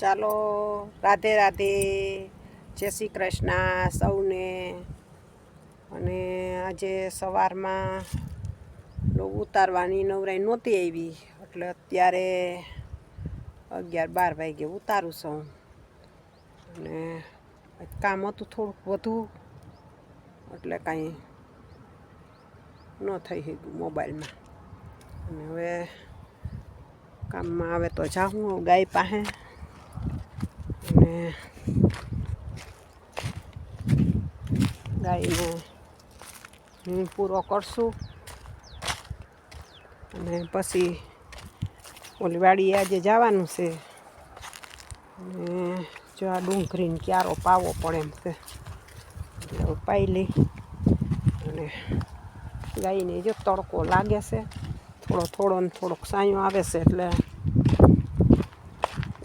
ચાલો, રાધે રાધે, જય શ્રી કૃષ્ણ સૌને. અને આજે સવારમાં લોગ ઉતારવાની નવરાઈ નહોતી આવી, એટલે અત્યારે અગિયાર બાર વાગે ઉતારું છું. અને કામ હતું થોડુંક વધુ, એટલે કાંઈ ન થઈ ગયું મોબાઈલમાં. અને હવે કામમાં આવે તો જાઉં ગાય પાસે. અને ગાયને હું પૂરો કરશું. અને પછી ઓલી વાડીએ આજે જવાનું છે. અને જો આ ડુંગરીને ક્યારો પાવો પડે એમ છે. એટલે પાઈ લઈ. અને ગાયને જો તડકો લાગે છે. થોડો થોડો ને થોડોક સાયો આવે છે એટલે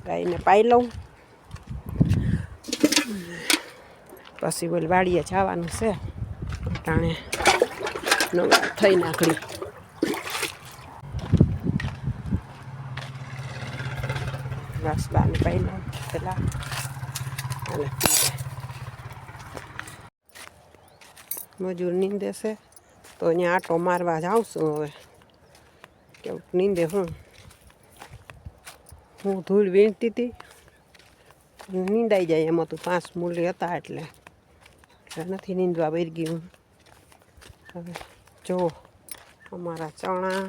ગાયને પાઈ લઉં. પછી ઓલી વાડીએ જવાનું છે. ટાણે નવરા થઈ નાખડી વાસબાને પાઈ લઉં પેલા. અને મજૂર નીંદે છે. તો અહીંયા આટો મારવા જાઉં છું હવે. કેવું નીંદે હું. હું ધૂળ વીણતી હતી નીંદાઈ જાય એમાં તો પાંચ મૂલી હતા એટલે. નથી નીંદવા વળગી ગયું. હવે જો અમારા ચણા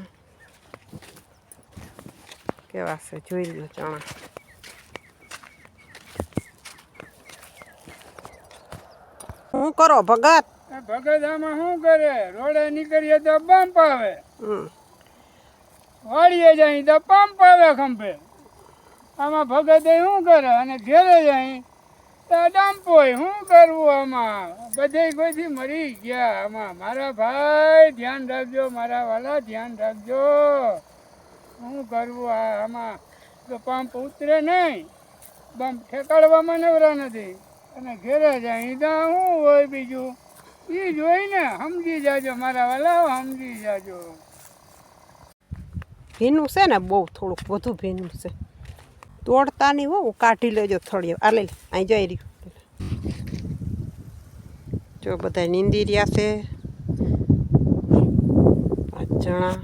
કેવા છે જોઈ લો ચણા. શું કરો ભગત? ભગત આમાં શું કરે? રોડે નીકળીએ તો પંપ આવે. વાળીએ જાય તો પંપ આવે ખંભે. આમાં ભગત શું કરે? અને ઘેરે જાય તો પોય શું કરવું આમાં? બધે કોઈથી મરી ગયા આમાં? મારા ભાઈ, ધ્યાન રાખજો, મારા વાલા, ધ્યાન રાખજો. શું કરવું આ આમાં? તો પંપ ઉતરે નહીં. પંપ ઠેકાડવામાં નવરા નથી. અને ઘેરે જાય તો શું હોય બીજું? એ જોઈને સમજી જાજો, મારા વાલા, સમજી જાજો. ભીનું છે ને, બહુ થોડુંક વધુ ભીનું છે. તોડતા નહીં હો, કાઢી લેજો થોડી. આ લઈ અહીં જઈ રહ્યું. જો બધા નીંદી રહ્યા છે. ચણા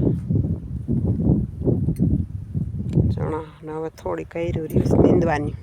ચણા હવે થોડી કર્યું રહ્યું નીંદવાની.